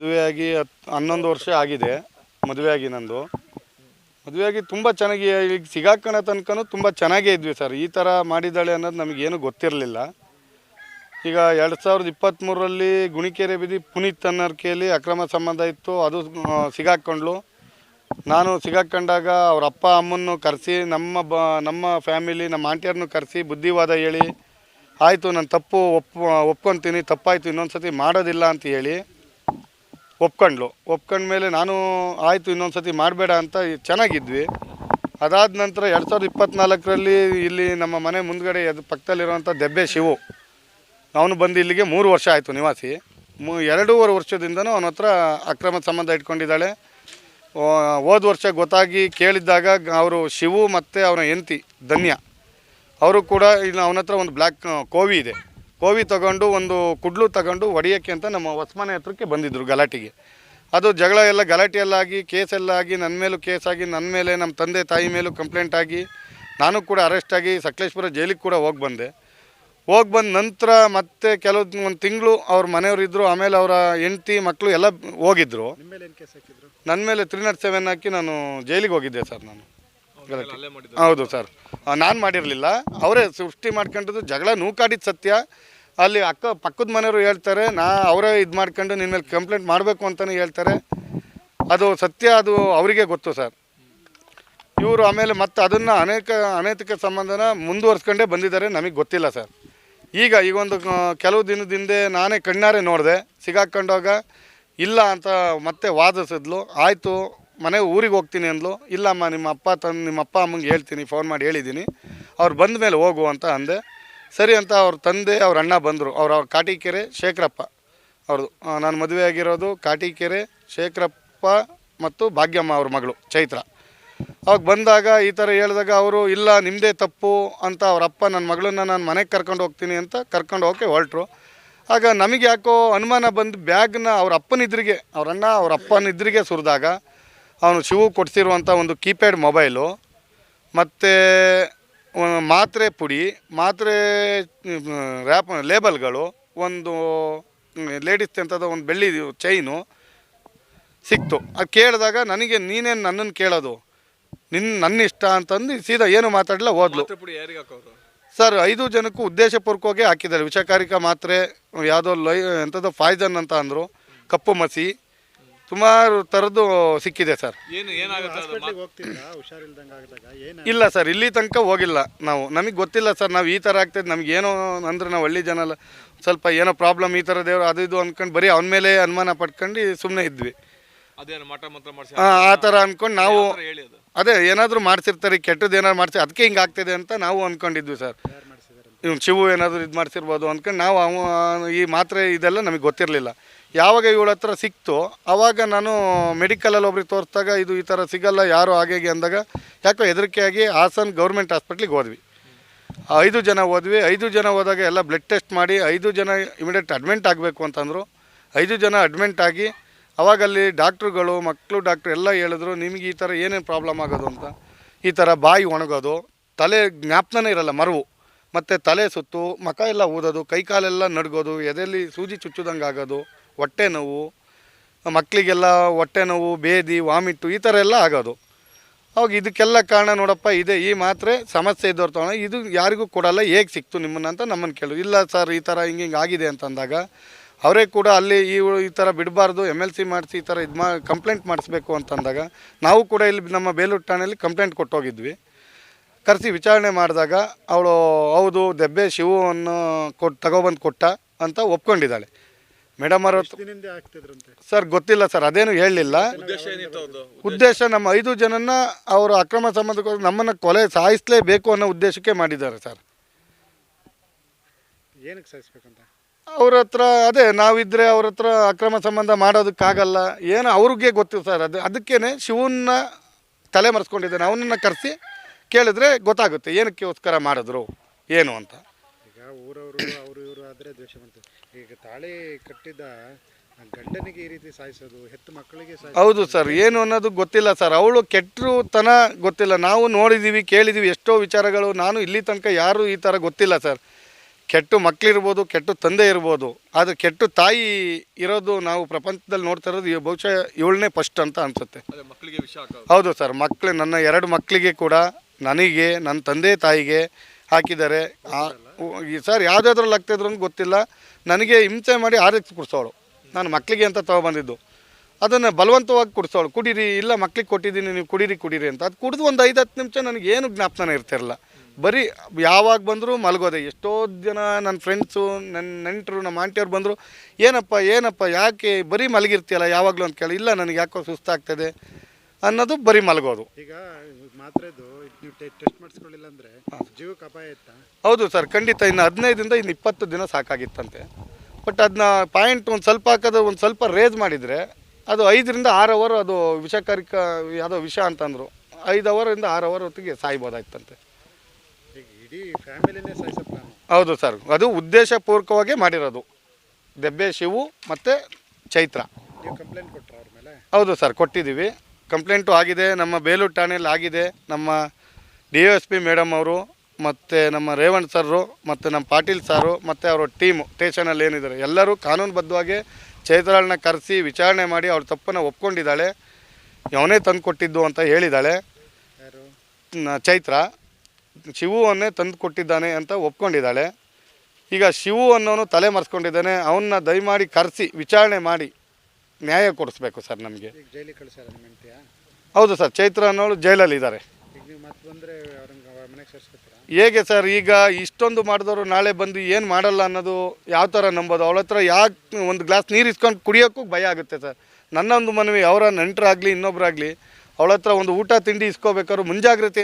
ಮದುವೆಯಾಗಿ ಹತ್ತು ಹನ್ನೊಂದು ವರ್ಷ ಆಗಿದೆ. ಮದುವೆಯಾಗಿ ನಂದು. ಮದುವೆಯಾಗಿ ತುಂಬ ಚೆನ್ನಾಗಿ, ಈಗ ಸಿಗಾಕಣೋ ತನಕನೂ ತುಂಬ ಚೆನ್ನಾಗೇ ಇದ್ವಿ ಸರ್. ಈ ಥರ ಮಾಡಿದ್ದಾಳೆ ಅನ್ನೋದು ನಮಗೇನು ಗೊತ್ತಿರಲಿಲ್ಲ. ಈಗ ಎರಡು ಸಾವಿರದ ಇಪ್ಪತ್ತ್ಮೂರರಲ್ಲಿ ಗುಣಿಕೆರೆ ಬೀದಿ ಪುನೀತ್ ಅನ್ನರ್ಕೆಯಲ್ಲಿ ಅಕ್ರಮ ಸಂಬಂಧ ಇತ್ತು. ಅದು ಸಿಗಾಕ್ಕೊಂಡ್ಳು ನಾನು ಸಿಗಾಕ್ಕೊಂಡಾಗ ಅವ್ರ ಅಪ್ಪ ಅಮ್ಮನ್ನು ಕರೆಸಿ, ನಮ್ಮ ಬ, ನಮ್ಮ ಫ್ಯಾಮಿಲಿ, ನಮ್ಮ ಆಂಟಿಯರನ್ನು ಕರೆಸಿ ಬುದ್ಧಿವಾದ ಹೇಳಿ, ಆಯಿತು, ನಾನು ತಪ್ಪು ಒಪ್ಪು, ಒಪ್ಕೊತೀನಿ, ತಪ್ಪಾಯಿತು ಇನ್ನೊಂದು ಸತಿ ಮಾಡೋದಿಲ್ಲ ಅಂತ ಹೇಳಿ ಒಪ್ಕೊಂಡ್ಲು. ಒಪ್ಕೊಂಡ್ಮೇಲೆ ನಾನು, ಆಯಿತು ಇನ್ನೊಂದು ಸತಿ ಮಾಡಬೇಡ ಅಂತ ಚೆನ್ನಾಗಿದ್ವಿ. ಅದಾದ ನಂತರ ಎರಡು ಸಾವಿರದ ಇಪ್ಪತ್ತ್ನಾಲ್ಕರಲ್ಲಿ ಇಲ್ಲಿ ನಮ್ಮ ಮನೆ ಮುಂದ್ಗಡೆ ಅದು ಪಕ್ಕದಲ್ಲಿರುವಂಥ ದೆಬ್ಬೆ ಶಿವು. ಅವನು ಬಂದು ಇಲ್ಲಿಗೆ ಮೂರು ವರ್ಷ ಆಯಿತು ನಿವಾಸಿ. ಮೂ, ಎರಡೂವರೆ ವರ್ಷದಿಂದನೂ ಅವನ ಹತ್ರ ಅಕ್ರಮ ಸಂಬಂಧ ಇಟ್ಕೊಂಡಿದ್ದಾಳೆ. ಹೋದ ವರ್ಷ ಗೊತ್ತಾಗಿ ಕೇಳಿದ್ದಾಗ ಅವರು ಶಿವು ಮತ್ತು ಅವನ ಹೆಂಡತಿ ಧನ್ಯ. ಅವರು ಕೂಡ ಇನ್ನು ಅವನ ಹತ್ರ ಒಂದು ಬ್ಲ್ಯಾಕ್ ಕೋವಿ ಇದೆ. ಕೋವಿ ತಗೊಂಡು ಒಂದು ಕುಡ್ಲು ತಗೊಂಡು ಹೊಡಿಯೋಕ್ಕೆ ಅಂತ ನಮ್ಮ ಹೊಸ್ಮನೆ ಹತ್ರಕ್ಕೆ ಬಂದಿದ್ದರು ಗಲಾಟೆಗೆ. ಅದು ಜಗಳ ಎಲ್ಲ ಗಲಾಟೆ ಎಲ್ಲ ಆಗಿ ಕೇಸ್ ಎಲ್ಲ ಆಗಿ ನನ್ನ ಮೇಲೂ ಕೇಸಾಗಿ ನನ್ನ ಮೇಲೆ ನಮ್ಮ ತಂದೆ ತಾಯಿ ಮೇಲೂ ಕಂಪ್ಲೇಂಟ್ ಆಗಿ ನಾನು ಕೂಡ ಅರೆಸ್ಟ್ ಆಗಿ ಸಕಲೇಶ್ಪುರ ಜೈಲಿಗೆ ಕೂಡ ಹೋಗಿ ಬಂದೆ. ಹೋಗಿ ಬಂದ ನಂತರ ಮತ್ತೆ ಕೆಲವು ಒಂದು ತಿಂಗಳು ಅವ್ರ ಮನೆಯವರು ಇದ್ದರು ಆಮೇಲೆ ಅವರ ಹೆಂಡತಿ ಮಕ್ಕಳು ಎಲ್ಲ ಹಾಕಿದ್ರು? ನನ್ನ ಮೇಲೆ ತ್ರೀ ನಾಟ್ ಸೆವೆನ್ ಹಾಕಿ ನಾನು ಜೈಲಿಗೆ ಹೋಗಿದ್ದೆ ಸರ್ ನಾನು. ಗಲಾಟೆ. ಹೌದು ಸರ್ ನಾನು ಮಾಡಿರಲಿಲ್ಲ. ಅವರೇ ಸೃಷ್ಟಿ ಮಾಡ್ಕೊಂಡಿದ್ದು ಜಗಳ ನೂಕಾಡಿದ ಸತ್ಯ. ಅಲ್ಲಿ ಅಕ್ಕ ಪಕ್ಕದ ಮನೆಯವರು ಹೇಳ್ತಾರೆ ನಾ ಅವರೇ ಇದು ಮಾಡ್ಕೊಂಡು ನಿನ್ನ ಮೇಲೆ ಕಂಪ್ಲೇಂಟ್ ಮಾಡಬೇಕು ಅಂತಲೇ ಹೇಳ್ತಾರೆ. ಅದು ಸತ್ಯ ಅದು ಅವರಿಗೆ ಗೊತ್ತು ಸರ್ ಇವರು ಆಮೇಲೆ ಮತ್ತೆ ಅದನ್ನು ಅನೇಕ ಅನೈತಿಕ ಸಂಬಂಧನ ಮುಂದುವರ್ಸ್ಕೊಂಡೇ ಬಂದಿದ್ದಾರೆ ನಮಗೆ ಗೊತ್ತಿಲ್ಲ ಸರ್ ಈಗ ಈಗ ಒಂದು ಕೆಲವು ದಿನದಿಂದ ಹಿಂದೆ ನಾನೇ ಕಣ್ಣಾರೆ ನೋಡಿದೆ ಸಿಗಾಕೊಂಡಾಗ ಇಲ್ಲ ಅಂತ ಮತ್ತೆ ವಾದಿಸಿದ್ಲು. ಆಯಿತು ಮನೆ ಊರಿಗೆ ಹೋಗ್ತೀನಿ ಅಂದ್ಲು. ಇಲ್ಲಮ್ಮ, ನಿಮ್ಮ ಅಪ್ಪ ತಂದು ನಿಮ್ಮ ಅಪ್ಪ ಅಮ್ಮಂಗೆ ಹೇಳ್ತೀನಿ ಫೋನ್ ಮಾಡಿ ಹೇಳಿದ್ದೀನಿ. ಅವ್ರು ಬಂದ ಮೇಲೆ ಹೋಗು ಅಂತ ಅಂದೆ. ಸರಿ ಅಂತ ಅವ್ರ ತಂದೆ, ಅವ್ರ ಅಣ್ಣ ಬಂದರು. ಅವ್ರ ಅವ್ರ ಕಾಟಿಕೆರೆ ಶೇಖರಪ್ಪ ಅವ್ರದ್ದು ನಾನು ಮದುವೆ ಆಗಿರೋದು ಕಾಟಿಕೆರೆ ಶೇಖರಪ್ಪ ಮತ್ತು ಭಾಗ್ಯಮ್ಮ ಅವ್ರ ಮಗಳು, ಚೈತ್ರ. ಅವಾಗ ಬಂದಾಗ ಈ ಥರ ಹೇಳಿದಾಗ ಅವರು, ಇಲ್ಲ ನಿಮ್ಮದೇ ತಪ್ಪು ಅಂತ ಅವ್ರ ಅಪ್ಪ ನನ್ನ ಮಗಳನ್ನ ನಾನು ಮನೆಗೆ ಕರ್ಕೊಂಡು ಹೋಗ್ತೀನಿ ಅಂತ ಕರ್ಕೊಂಡು ಹೋಗಕ್ಕೆ ಹೊರಟ್ರು. ಆಗ ನಮಗೆ ಯಾಕೋ ಅನುಮಾನ ಬಂದು ಬ್ಯಾಗ್ನ ಅವ್ರ ಅಪ್ಪನಿದ್ರಿಗೆ, ಅವ್ರ ಅಣ್ಣ ಅವ್ರ ಅಪ್ಪನ ಇದ್ರಿಗೆ ಸುರಿದಾಗ ಅವನು ಶಿವು ಕೊಡಿಸಿರುವಂಥ ಒಂದು ಕೀಪ್ಯಾಡ್ ಮೊಬೈಲು ಮತ್ತು ಮಾತ್ರೆ ಪುಡಿ ಮಾತ್ರೆ ರ್ಯಾಪ್ ಲೇಬಲ್ಗಳು ಒಂದು ಲೇಡೀಸ್ ಅಂತದ ಒಂದು ಬೆಳ್ಳಿ ಚೈನು ಸಿಕ್ತು. ಅದು ಕೇಳಿದಾಗ ನನಗೆ ನೀನೇನು ನನ್ನನ್ನು ಕೇಳೋದು. ನಿನ್ನ ನನ್ನ ಇಷ್ಟ ಅಂತಂದು ಸೀದಾ ಏನು ಮಾತಾಡಲಿಲ್ಲ ಹಾಕೋರು ಸರ್ ಐದು ಜನಕ್ಕೂ ಉದ್ದೇಶಪೂರ್ವಕವಾಗಿ ಹಾಕಿದ್ದಾರೆ. ವಿಷಕಾರಿಕ ಮಾತ್ರೆ ಯಾವುದೋ ಲೈ ಎಂಥದ್ದು ಫಾಯ್ಸನ್ ಅಂತ ಅಂದರು. ಕಪ್ಪು ಮಸಿ ಸುಮಾರು ಥರದ್ದು ಸಿಕ್ಕಿದೆ ಸರ್. ಏನು ಏನಾಗುತ್ತೆ ಇಲ್ಲ ಸರ್ ಇಲ್ಲಿ ತನಕ ಹೋಗಿಲ್ಲ ನಾವು. ನಮಗೆ ಗೊತ್ತಿಲ್ಲ ಸರ್ ನಾವು ಈ ಥರ ಆಗ್ತದೆ ನಮ್ಗೆ ಏನೋ ಅಂದ್ರೆ ನಾವು ಹಳ್ಳಿ ಜನ ಅಲ್ಲ. ಸ್ವಲ್ಪ ಏನೋ ಪ್ರಾಬ್ಲಮ್ ಈ ಥರ ದೇವ್ರು ಅದು ಇದು ಅಂದ್ಕೊಂಡು ಬರೀ ಅವನ ಮೇಲೆ ಅನುಮಾನ ಪಟ್ಕೊಂಡು ಸುಮ್ಮನೆ ಇದ್ವಿ. ಅದೇನು ಮಠ ಮಂತ್ರ ಮಾಡಿಸಿ ಆ ಥರ ಅಂದ್ಕೊಂಡು ನಾವು ಅದೇ. ಏನಾದರೂ ಮಾಡ್ಸಿರ್ತಾರೆ ಕೆಟ್ಟದ್ದು ಏನಾದ್ರು ಮಾಡಿಸಿ ಅದಕ್ಕೆ ಹಿಂಗೆ ಆಗ್ತಿದೆ ಅಂತ ನಾವು ಅಂದ್ಕೊಂಡಿದ್ವಿ ಸರ್ ಇವ್ನು ಶಿವು ಏನಾದರೂ ಇದು ಮಾಡ್ತಿರ್ಬೋದು ಅಂದ್ಕೊಂಡು ನಾವು ಅವ, ಈ ಮಾತ್ರೆ ಇದೆಲ್ಲ ನಮಗೆ ಗೊತ್ತಿರಲಿಲ್ಲ. ಯಾವಾಗ ಇವಳ ಹತ್ರ ಸಿಕ್ತು ಆವಾಗ ನಾನು ಮೆಡಿಕಲಲ್ಲಿ ಒಬ್ರಿಗೆ ತೋರಿಸಿದಾಗ ಇದು ಈ ಥರ ಸಿಗಲ್ಲ, ಯಾರು ಹಾಗೆ ಹೀಗೆ ಅಂದಾಗ ಯಾಕೋ ಹೆದರಿಕೆಯಾಗಿ ಹಾಸನ್ ಗೌರ್ಮೆಂಟ್ ಹಾಸ್ಪಿಟ್ಲಿಗೆ ಹೋದ್ವಿ. ಐದು ಜನ ಹೋದ್ವಿ. ಐದು ಜನ ಹೋದಾಗ ಎಲ್ಲ ಬ್ಲಡ್ ಟೆಸ್ಟ್ ಮಾಡಿ ಐದು ಜನ ಇಮಿಡಿಯೇಟ್ ಅಡ್ಮಿಂಟ್ ಆಗಬೇಕು ಅಂತಂದರು. ಐದು ಜನ ಅಡ್ಮಿಂಟ್ ಆಗಿ ಅವಾಗಲ್ಲಿ ಡಾಕ್ಟ್ರುಗಳು ಮಕ್ಕಳು ಡಾಕ್ಟ್ರು ಎಲ್ಲ ಹೇಳಿದ್ರು, ನಿಮಗೆ ಈ ಥರ ಏನೇನು ಪ್ರಾಬ್ಲಮ್ ಆಗೋದು ಅಂತ. ಈ ಥರ ಬಾಯಿ ಒಣಗೋದು, ತಲೆ ಜ್ಞಾಪನೇ ಇರಲ್ಲ ಮರವು. ಮತ್ತು ತಲೆ ಸುತ್ತು ಮಖ ಎಲ್ಲ ಊದೋದು ಕೈಕಾಲೆಲ್ಲ ನಡ್ಗೋದು, ಎದೆಯಲ್ಲಿ ಸೂಜಿ ಚುಚ್ಚುದಂಗೆ ಆಗೋದು ಹೊಟ್ಟೆ ನೋವು, ಮಕ್ಕಳಿಗೆಲ್ಲ ಹೊಟ್ಟೆ ನೋವು, ಬೇದಿ, ವಾಮಿಟ್ಟು ಈ ಥರ ಎಲ್ಲ ಆಗೋದು. ಅವಾಗ ಇದಕ್ಕೆಲ್ಲ ಕಾರಣ ನೋಡಪ್ಪ, ಇದೆ. ಈ ಮಾತ್ರೆ ಸಮಸ್ಯೆ ಇದ್ದವ್ರು ತೊಗೊಂಡು ಇದು ಯಾರಿಗೂ ಕೊಡಲ್ಲ, ಹೇಗೆ ಸಿಕ್ತು ನಿಮ್ಮನ್ನ ಅಂತ ನಮ್ಮನ್ನು ಕೇಳು. ಇಲ್ಲ ಸರ್, ಈ ಥರ ಹಿಂಗೆ ಹಿಂಗೆ ಆಗಿದೆ ಅಂತಂದಾಗ ಅವರೇ ಕೂಡ ಅಲ್ಲಿ ಈ ಈ ಥರ ಬಿಡಬಾರ್ದು ಎಂ ಎಲ್ ಸಿ ಮಾಡಿಸಿ ಈ ಥರ ಇದು ಮಾ ಕಂಪ್ಲೇಂಟ್ ಮಾಡಿಸ್ಬೇಕು ಅಂತಂದಾಗ ನಾವು ಕೂಡ ಇಲ್ಲಿ ನಮ್ಮ ಬೇಲೂರು ಠಾಣೆಯಲ್ಲಿ ಕಂಪ್ಲೇಂಟ್ ಕೊಟ್ಟೋಗಿದ್ವಿ. ಕರೆಸಿ ವಿಚಾರಣೆ ಮಾಡಿದಾಗ ಅವಳು ಹೌದು ದೆಬ್ಬೆ ಶಿವವನ್ನು ಕೊಟ್ಟು ತಗೊಬಂದು ಕೊಟ್ಟ ಅಂತ ಒಪ್ಕೊಂಡಿದ್ದಾಳೆ. ಮೇಡಮ್ ಅವರು ಸರ್ ಗೊತ್ತಿಲ್ಲ ಸರ್ ಅದೇನು ಹೇಳಲಿಲ್ಲ ಉದ್ದೇಶ ಏನಿತ್ತು ಅದು ಉದ್ದೇಶ? ನಮ್ಮ ಐದು ಜನನ್ನ ಅವರು ಅಕ್ರಮ ಸಂಬಂಧಕ್ಕೋಸ್ಕರ ನಮ್ಮನ್ನು ಕೊಲೆ ಸಾಯಿಸಲೇಬೇಕು ಅನ್ನೋ ಉದ್ದೇಶಕ್ಕೆ ಮಾಡಿದ್ದಾರೆ ಸರ್. ಏನಕ್ಕೆ ಸಾಯಿಸ್ಬೇಕಂತ? ಅವ್ರ ಹತ್ರ ಅದೇ ನಾವಿದ್ರೆ ಅವ್ರ ಹತ್ರ ಅಕ್ರಮ ಸಂಬಂಧ ಮಾಡೋದಕ್ಕಾಗಲ್ಲ. ಏನು ಅವ್ರಿಗೆ ಗೊತ್ತು ಸರ್ ಅದು ಅದಕ್ಕೇನೆ ಶಿವನ್ನ ತಲೆ ಮರೆಸ್ಕೊಂಡಿದ್ದಾನೆ. ಅವನನ್ನು ಕರೆಸಿ ಕೇಳಿದ್ರೆ ಗೊತ್ತಾಗುತ್ತೆ ಏನಕ್ಕೋಸ್ಕರ ಮಾಡಿದ್ರು ಏನು ಅಂತ. ಈಗ ಊರವರು ಅವರು ಇವರು ಆದರೆ ದ್ವೇಷ ಮಾಡ್ತಾರೆ. ಈಗ ತಾಳಿ ಕಟ್ಟಿದ ಗಂಡನಿಗೆ ಈ ರೀತಿ ಸಾಯಿಸೋದು ಹೆತ್ತು ಮಕ್ಕಳಿಗೆ ಹೌದು ಸರ್ ಏನು ಅನ್ನೋದು ಗೊತ್ತಿಲ್ಲ ಸರ್. ಅವಳು ಕೆಟ್ಟರು ತನ ಗೊತ್ತಿಲ್ಲ. ನಾವು ನೋಡಿದ್ದೀವಿ ಕೇಳಿದ್ದೀವಿ ಎಷ್ಟೋ ವಿಚಾರಗಳು ನಾನು ಇಲ್ಲಿ ತನಕ ಯಾರು ಈ ಥರ ಗೊತ್ತಿಲ್ಲ ಸರ್. ಕೆಟ್ಟು ಮಕ್ಕಳಿರ್ಬೋದು ಕೆಟ್ಟು ತಂದೆ ಇರ್ಬೋದು ಆದರೆ ಕೆಟ್ಟು ತಾಯಿ ಇರೋದು ನಾವು ಪ್ರಪಂಚದಲ್ಲಿ ನೋಡ್ತಾ ಇರೋದು ಬಹುಶಃ ಇವಳನ್ನೇ ಫಸ್ಟ್ ಅಂತ ಅನಿಸುತ್ತೆ. ಅದೇ ಮಕ್ಕಳಿಗೆ ವಿಷ ಹಾಕೋದು. ಹೌದು ಸರ್ ಮಕ್ಕಳು ನನ್ನ ಎರಡು ಮಕ್ಕಳಿಗೆ ಕೂಡ ನನಗೆ, ನನ್ನ ತಂದೆ ತಾಯಿಗೆ ಹಾಕಿದ್ದಾರೆ. ಸರ್ ಯಾವುದಾದ್ರಲ್ಲಿ ಆಗ್ತಾಯಿದ್ರು ಗೊತ್ತಿಲ್ಲ. ನನಗೆ ಹಿಂಸೆ ಮಾಡಿ ಆರ್ ಎಕ್ಸ್ ಕುಡಿಸೋಳು. ನಾನು ಮಕ್ಕಳಿಗೆ ಅಂತ ತೊಗೊಬಂದಿದ್ದು ಅದನ್ನು ಬಲವಂತವಾಗಿ ಕುಡಿಸೋಳು. ಕುಡೀರಿ, ಇಲ್ಲ ಮಕ್ಳಿಗೆ ಕೊಟ್ಟಿದ್ದೀನಿ, ನೀವು ಕುಡೀರಿ ಕುಡೀರಿ ಅಂತ. ಅದು ಕುಡಿದು ಒಂದು ಐದು ಹತ್ತು ನಿಮಿಷ ನನಗೆ ಏನು ಜ್ಞಾಪನ ಇರ್ತಿರಲ್ಲ ಬರೀ ಯಾವಾಗ ಬಂದರೂ ಮಲಗೋದೆ. ಎಷ್ಟೋ ಜನ ನನ್ನ ಫ್ರೆಂಡ್ಸು ನನ್ನ ನೆಂಟರು, ನಮ್ಮ ಆಂಟಿಯವ್ರು ಬಂದರು, ಏನಪ್ಪ ಏನಪ್ಪ, ಯಾಕೆ ಬರೀ ಮಲಗಿರ್ತೀಯಲ್ಲ ಯಾವಾಗಲೂ? ಅಂತ ಕೇಳಿ, ಇಲ್ಲ, ನನಗೆ ಯಾಕೋ ಸುಸ್ತಾಗ್ತದೆ. ಅನ್ನೋದು ಬರೀ ಮಲಗೋದು. ಈಗ ಮಾತ್ರೆದು ನೀವು ಟೆಸ್ಟ್ ಮಾಡಿಸ್ಕೊಳ್ಳಿಲ್ಲ ಅಂದ್ರೆ ಜೀವಕ್ಕೆ ಅಪಾಯ ಇತ್ತಾ? ಹೌದು ಸರ್ ಖಂಡಿತ ಇನ್ನು ಹದಿನೈದರಿಂದ ಇನ್ನು ಇಪ್ಪತ್ತು ದಿನ ಸಾಕಾಗಿತ್ತಂತೆ. ಬಟ್ ಅದನ್ನ ಪಾಯಿಂಟ್ ಒಂದು ಸ್ವಲ್ಪ ಹಾಕೋದು ಒಂದು ಸ್ವಲ್ಪ ರೇಸ್ ಮಾಡಿದರೆ ಅದು ಐದರಿಂದ ಆರು ಅವರ್ ಅದು ವಿಷಕಾರಿಕ ಯಾವುದೋ ವಿಷ ಅಂತಂದರು. ಐದು ಅವರಿಂದ ಆರು ಅವರ್ ಹೊತ್ತಿಗೆ ಸಾಯ್ಬೋದಾಯ್ತಂತೆ. ಈಗ ಇಡೀ ಫ್ಯಾಮಿಲಿನೇ ಹೌದು ಸರ್ ಅದು ಉದ್ದೇಶಪೂರ್ವಕವಾಗಿ ಮಾಡಿರೋದು. ದೆಬ್ಬೆ ಶಿವು ಮತ್ತು ಚೈತ್ರ. ನೀವು ಕಂಪ್ಲೇಂಟ್ ಕೊಟ್ಟರು ಅವ್ರ ಮೇಲೆ? ಹೌದು ಸರ್ ಕೊಟ್ಟಿದ್ದೀವಿ. ಕಂಪ್ಲೇಂಟು ಆಗಿದೆ ನಮ್ಮ ಬೇಲೂರು ಠಾಣೆಯಲ್ಲಿ ಆಗಿದೆ. ನಮ್ಮ ಡಿ ಎಸ್ ಪಿ ಮೇಡಮ್ ಅವರು ಮತ್ತು ನಮ್ಮ ರೇವಣ್ ಸರ್ರು ಮತ್ತು ನಮ್ಮ ಪಾಟೀಲ್ ಸಾರು ಮತ್ತು ಅವರ ಟೀಮು ಸ್ಟೇಷನಲ್ಲಿ ಏನಿದ್ದಾರೆ ಎಲ್ಲರೂ ಕಾನೂನುಬದ್ಧವಾಗಿ ಚೈತ್ರಾಳನ್ನ ಕರೆಸಿ ವಿಚಾರಣೆ ಮಾಡಿ ಅವ್ರ ತಪ್ಪನ್ನು ಒಪ್ಕೊಂಡಿದ್ದಾಳೆ. ಅವನೇ ತಂದು ಕೊಟ್ಟಿದ್ದು ಅಂತ ಹೇಳಿದ್ದಾಳೆ. ಚೈತ್ರ. ಶಿವುವನ್ನೇ ತಂದು ಕೊಟ್ಟಿದ್ದಾನೆ ಅಂತ ಒಪ್ಕೊಂಡಿದ್ದಾಳೆ. ಈಗ ಶಿವು ಅನ್ನೋನು ತಲೆ ಮರೆಸ್ಕೊಂಡಿದ್ದಾನೆ. ಅವನ್ನ ದಯಮಾಡಿ ಕರೆಸಿ ವಿಚಾರಣೆ ಮಾಡಿ. ನ್ಯಾಯ ಕೊಡಿಸ್ಬೇಕು ಸರ್ ನಮಗೆ. ಈಗ ಜೈಲಿಗೆ ಕಳಿಸ್ಯಾರ ನಿಮ್ಮ ಹೆಂಡ್ತಿಯ ಹೌದು ಸರ್ ಚೈತ್ರ ಅನ್ನೋಳು ಜೈಲಲ್ಲಿ ಇದ್ದಾರೆ ಈಗ ನೀವು ಮತ್ತೆ ಬಂದರೆ ಅವ್ರಂಗೆ ಮನೆಗೆ ಸೇರಿಸ್ಕೊತೀರಾ? ಹೇಗೆ ಸರ್ ಈಗ ಇಷ್ಟೊಂದು ಮಾಡಿದವರು ನಾಳೆ ಬಂದು ಏನು ಮಾಡಲ್ಲ ಅನ್ನೋದು ಯಾವ ಥರ ನಂಬೋದು? ಅವಳ ಹತ್ರ ಯಾಕೆ ಒಂದು ಗ್ಲಾಸ್ ನೀರು ಇಸ್ಕೊಂಡು ಕುಡಿಯೋಕ್ಕೂ ಭಯ ಆಗುತ್ತೆ ಸರ್. ನನ್ನೊಂದು ಮನವಿ ಅವರ ನೆಂಟರಾಗಲಿ ಇನ್ನೊಬ್ಬರಾಗಲಿ ಅವಳ ಹತ್ರ ಒಂದು ಊಟ ತಿಂಡಿ ಇಸ್ಕೋಬೇಕಾದ್ರು ಮುಂಜಾಗ್ರತೆ